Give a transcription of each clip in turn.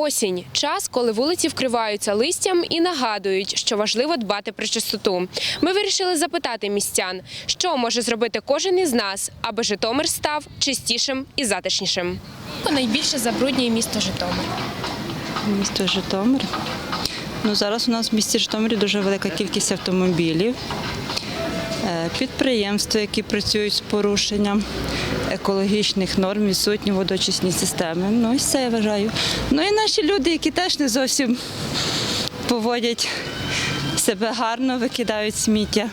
Осінь час, коли вулиці вкриваються листям і нагадують, що важливо дбати про чистоту. Ми вирішили запитати містян, що може зробити кожен із нас, аби Житомир став чистішим і затишнішим. Найбільше забруднює місто Житомир. Місто Житомир. Ну, зараз у нас в місті Житомирі дуже велика кількість автомобілів, е, підприємства, які працюють з порушенням екологічних норм, відсутні водочисні системи. Ну, і це я вважаю. Ну і наші люди, які теж не зовсім поводять себе гарно, викидають сміття.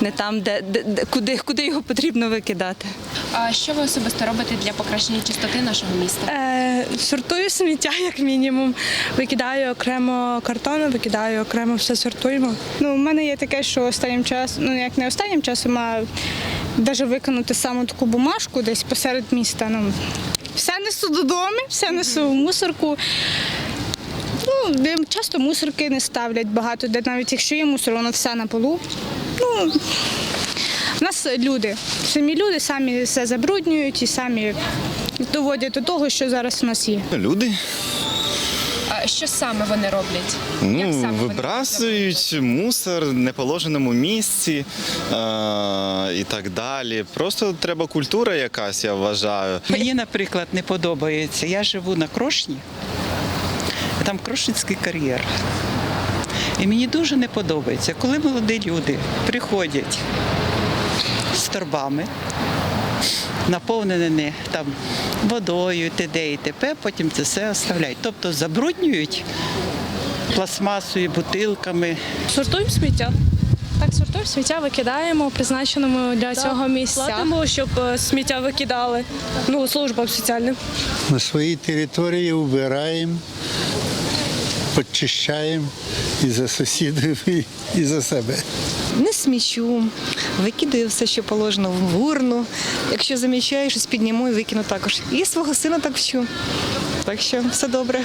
Не там, де, де, де- куди, куди його потрібно викидати. А що ви особисто робите для покращення чистоти нашого міста? Е, сортую сміття як мінімум. Викидаю окремо картон, викидаю окремо все сортуємо. Ну, у мене є таке, що останнім часом, ну як не останнім часом, а навіть викинути саму таку бумажку десь посеред міста. Ну, все несу додому, все несу в мусорку. Ну, часто мусорки не ставлять багато, де навіть якщо є мусор, воно все на полу. Ну, у нас люди, самі люди самі все забруднюють і самі доводять до того, що зараз у нас є. Люди А що саме вони роблять? Як ну, саме вони вибрасують мусор в неположеному місці е- і так далі. Просто треба культура якась, я вважаю. Мені, наприклад, не подобається. Я живу на Крошні, там Крошницький кар'єр. І мені дуже не подобається, коли молоді люди приходять з торбами, наповнені там водою, т.д. і т.п., потім це все оставляють. Тобто забруднюють пластмасою, бутилками. Сортуємо сміття. Так, сортуємо сміття, викидаємо призначеному для цього місця. Платимо, щоб е, сміття викидали. Ну, службам соціальним. на своїй території вбираємо, почищаємо і за сусідів, і, за себе. не смічу, викидаю все, що положено в урну. Якщо замічаю, щось підніму і викину також. І свого сина так вчу. Так що все добре.